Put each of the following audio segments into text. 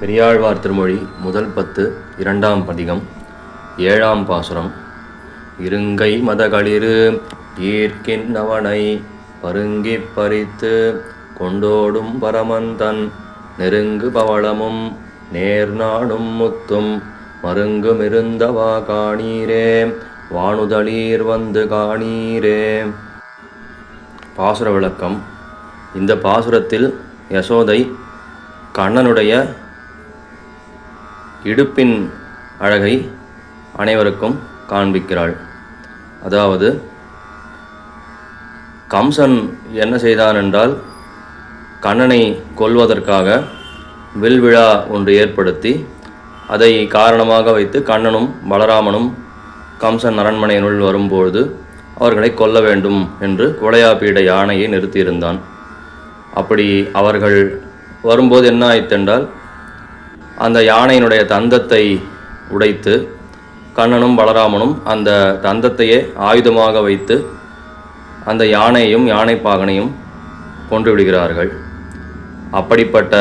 பெரியாழ்வார் திருமொழி முதல் பத்து இரண்டாம் பதிகம் ஏழாம் பாசுரம். இருங்கை மதகளிரு ஈர்க்கின்னவனை பருங்கி பறித்து கொண்டோடும் பரமந்தன் நெருங்கு பவளமும் நேர்நாடும் முத்தும் மருங்குமிருந்தவா காணீரே வானுதளீர் வந்து காணீரே. பாசுர விளக்கம். இந்த பாசுரத்தில் யசோதை கண்ணனுடைய இடுப்பின் அழகை அனைவருக்கும் காண்பிக்கிறாள். அதாவது கம்சன் என்ன செய்தான் என்றால் கண்ணனை கொல்வதற்காக வில்விழா ஒன்று ஏற்படுத்தி அதை காரணமாக வைத்து கண்ணனும் பலராமனும் கம்சன் அரண்மனையினுள் வரும்பொழுது அவர்களை கொல்ல வேண்டும் என்று குடையாபீட யானையை நிறுத்தியிருந்தான். அப்படி அவர்கள் வரும்போது என்ன ஆயிற்றென்றால் அந்த யானையினுடைய தந்தத்தை உடைத்து கண்ணனும் பலராமனும் அந்த தந்தத்தையே ஆயுதமாக வைத்து அந்த யானையையும் யானைப்பாகனையும் கொன்று விடுகிறார்கள். அப்படிப்பட்ட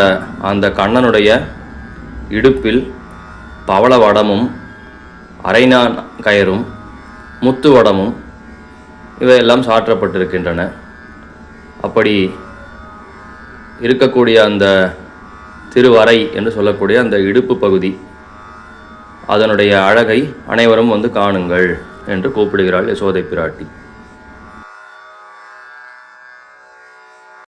அந்த கண்ணனுடைய இடுப்பில் பவள வடமும் அரைநான் கயரும் முத்து வடமும் இவையெல்லாம் சாற்றப்பட்டிருக்கின்றன. அப்படி இருக்கக்கூடிய அந்த திருவரை என்று சொல்லக்கூடிய அந்த இடுப்பு பகுதி. அதனுடைய அழகை அனைவரும் வந்து காணுங்கள் என்று கூப்பிடுகிறாள் யசோதை பிராட்டி.